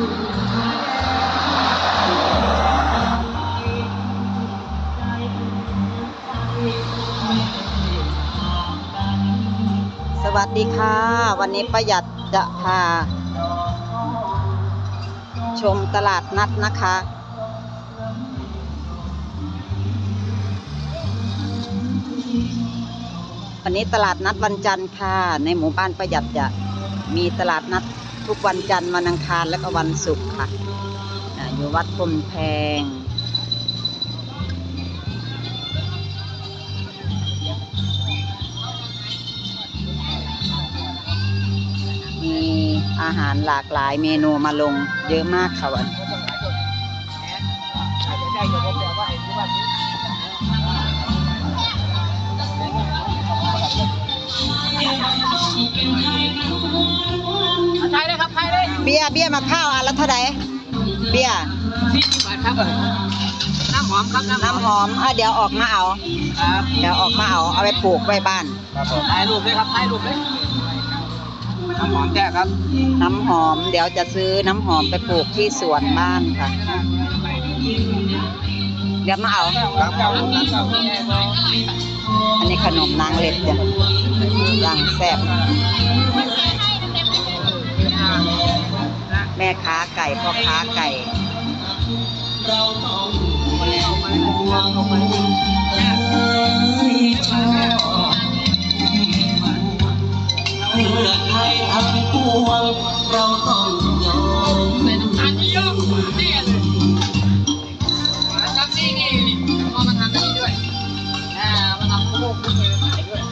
สวัสดีค่ะ วันนี้ประหยัดจะพา ชมตลาดนัดนะคะ วันนี้ตลาดนัดวันจันทร์ค่ะ ในหมู่บ้านประหยัดจะมีตลาดนัด ทุกวันจันทร์วันอังคารและก็วันศุกร์ค่ะอ่าอยู่วัดพมแพงมีอาหารหลากหลายเมนูมาลงเยอะมากค่ะวันไท บี้ยเบี้ยมะพร้าวอันละเท่าไหร่เบี้ยสี่สิบบาทครับน้ำหอมครับน้ำหอมอะเดี๋ยวออกมาเอาครับเดี๋ยวออกมาเอาเอาไปปลูกไว้บ้านครับผมถ่ายรูปเลยครับถ่ายรูปเลยน้ำหอมแท้ครับ น้ำหอมเดี๋ยวจะซื้อน้ำหอมไปปลูกที่สวนบ้านค่ะ เดี๋ยวมาเอาครับครับครับอันนี้ขนมนางเล็บจ้ะย่างแซ่บ แม่ค้าไก่พ่อค้าไก่เราต้องยอมอันนี้เยอะนี่เลยครับนี่นี่เอมาทำนี่ด้วยอ่ามาทำโค้กเลยขายด้วย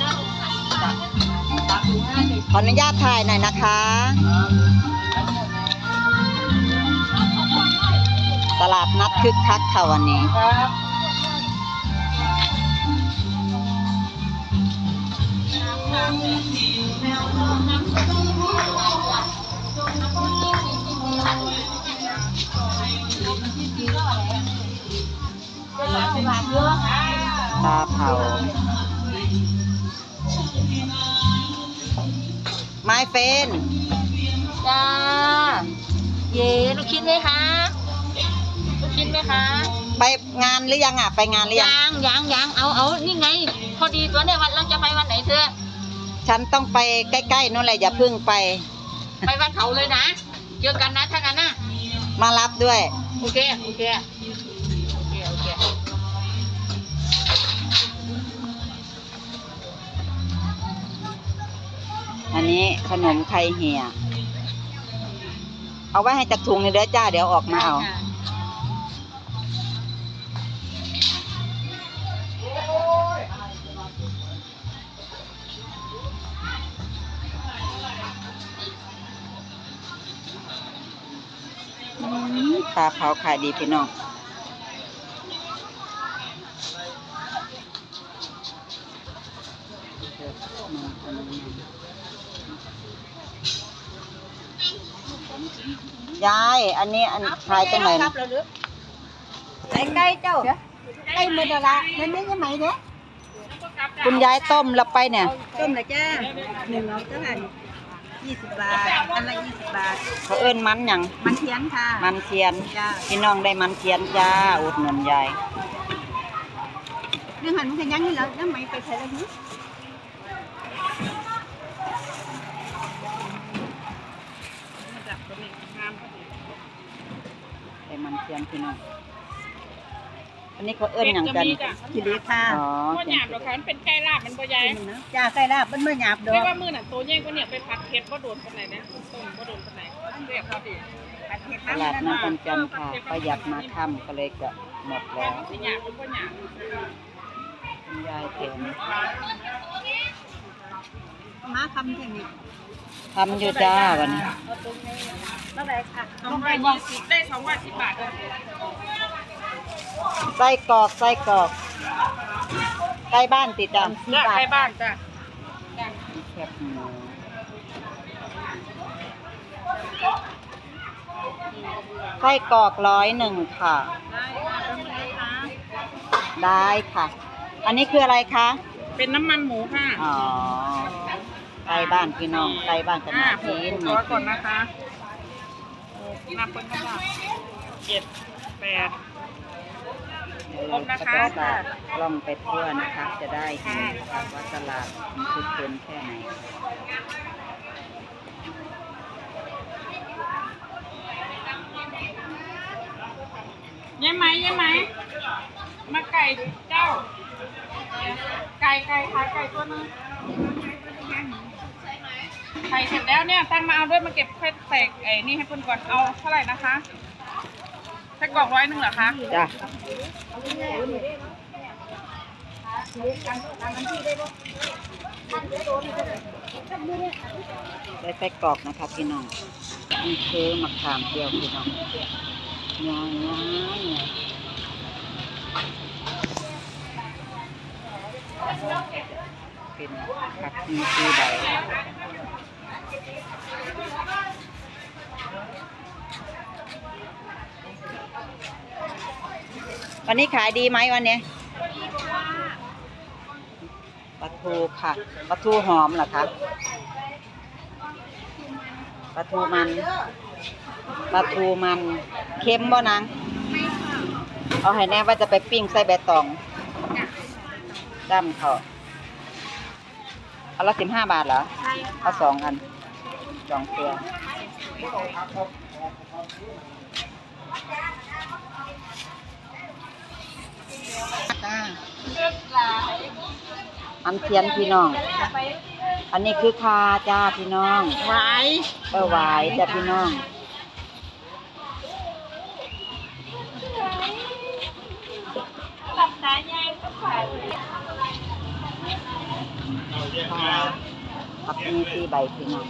ตักดูให้หนึ่งขออนุญาตถ่ายหน่อยนะคะ ตลาดนัดคึกคักค่ะวันนี้ครับปลาเผา ไม้เฟนจ้า เย่ลูกชิ้นไหมคะ ไหมคะไปงานหรือยังอะไปงานหรือยังยังยังยังเอาเอานี่ไง พอดีตัวเนี่ยวันเราจะไปวันไหนเธอฉันต้องไปใกล้ๆนู่นแหละอย่าเพึ่งไป ไปวันเขาเลยนะเจอกันนะถ้ากันนะมารับด้วย โอเคโอเคโอเคโอเคอันนี้ขนมไข่เหี่ย เอาไว้ให้จักถุงนี่เด้อจ้า เดี๋ยวออกมาเอา ปลาเผาขายดีพี่น้องยาย อันนี้อันขายตรงไหนนะใส่ไก่เจ้าไก่มือละมันไม่ใช่ไหมเด้คุณยายต้มแล้วไปเนี่ย ต้มละจ้าหนึ่งเอาเท่าไหร่ ยี่สิบบาทอันละยี่สิบบาท เขาเอิ้นมันหยังมันเทียนค่ะ มันเทียน จ้า พี่น้องได้มันเทียนจ้า อุดหนุนยาย เรื่องหันมันขยันนี่แล้วน้ำไหมไปใส่ละหิได้มันเทียนพี่น้อง อันนี้เขาเอิ้นหยังกันทีเดีค่ะ อ๋อบ่หยาบหรอกค่ะมันเป็นไก่ลาบมันบ่ใหญ่จ้าไก่ลาบมันไม่หยาบดอไม่กว่ามือน่ะตัวใหญ่กว่าเนี่ยไปผัดเผ็ดบ่โดนปานไหนนะต้มบ่โดนปานไหนเรียบพอดีตลาดนัดวันจันทร์ค่ะประหยัดมาค่ำก็เลยจะหมดแต่แล้วมันสิหยาบมันบ่หยาบคุณยายแถมมาคำแค่นี้ทำอยู่จ้าวันนี้ เท่าไหร่ค่ะสองร้อยยี่สิบได้สองร้อยสิบบาทเลย ไส้กรอกไส้กรอกใกล้บ้านติดอะจ้าใกล้บ้านจ้ะแคบหมูไส้กรอกร้อยหนึ่งค่ะได้ค่ะ อันนี้คืออะไรคะเป็นน้ำมันหมูค่ะอ๋อใกล้บ้านพี่น้องใกล้บ้านกันอ่านาผทีมนขอก่อนนะคะโอ้นับเพิ่นก็ได้เจ็ดแปด เดี๋ยวเราก็จะฝากล่องไปทั่วนะคะ จะได้เห็นนะคะว่าตลาดคึกคืนแค่ไหนยังไหมยังไหมมาไก่เจ้า ไก่ไก่ขายไก่ตัวนึงไข่เสร็จแล้วเนี่ยตั้งมาเอาด้วยมาเก็บแค่แตกไอ้นี่ให้เพิ่นก่อนเอาเท่าไหร่นะคะ แค่กล่องร้อยหนึ่งเหรอคะจ้ะได้ไส้กรอกนะคะพี่น้องนี่คือมะขามเปรี้ยวพี่น้องงาง่ายไงเป็นผักมีซีใบ วันนี้ขายดีไหมวันนี้ปลาทูค่ะปลาทูหอมเหรอคะปลาทูมันปลาทูมันเค็มบ่นางเอาให้แน่ว่าจะไปปิ้งใส่ใบตองจ้ำเขาเอาละสิบห้าบาทเหรอเอาสองอันสองตัวจ้า อันเทียนพี่น้อง อันนี้คือคาจ้าพี่น้องไว้เออหวายจ้าพี่น้องค่ะผักมีสี่ใบพี่น้อง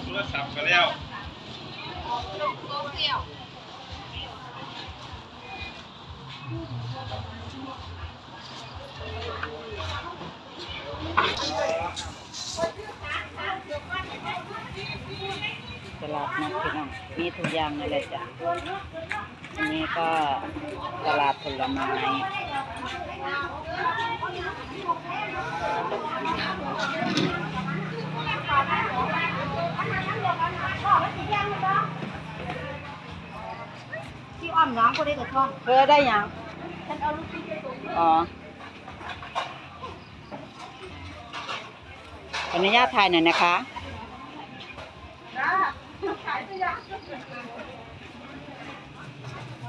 ตลาดนัดพี่น้องมีทุกอย่างเลยจ้ะอันนี้ก็ตลาดผลไม้ที่อ้อมน้องก็ได้แต่ช่องเธอได้ยังฉันเอาลูกชิ้นไปตรงนี้อ๋อ ขออนุญาตถ่ายหน่อยนะคะ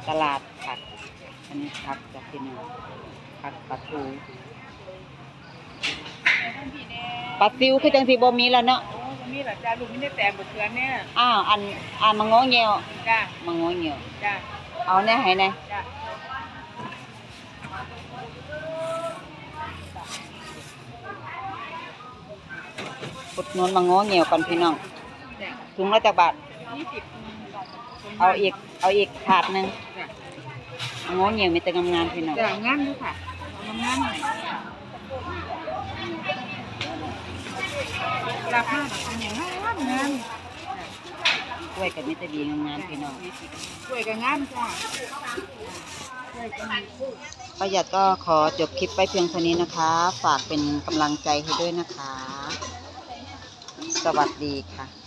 ตลาดผัก อันนี้ผักจากพี่น้องผักปลาทูปลาซิวคือจังสีบ่มีแล้วเนาะโอ้มีเหรอจ้าลุงไม่ได้แต่งบทเชือเนี่ยอ้าวอันอันมังโง่เงียวจ้ามังโง่เงียวจ้าเอาแน่ให้แน่จ้า ดหนุนมังโง่เงียวก่อนพี่น้องจ้าถุงละจักบาทยี่สิบเอาอีก เอาอีกถาดหนึ่งจ้ามังโง่เงียวมีแต่งามๆพี่น้องจ้างามดูค่ะเอางามหน่อยราคาแบบเป็นอย่างงามงามกล้วยกับมิตรดีงามๆพี่น้องสวยกับงามจ้าประหยัดก็ขอจบคลิปไปเพียงเท่านี้นะคะ ฝากเป็นกำลังใจให้ด้วยนะคะ สวัสดีค่ะ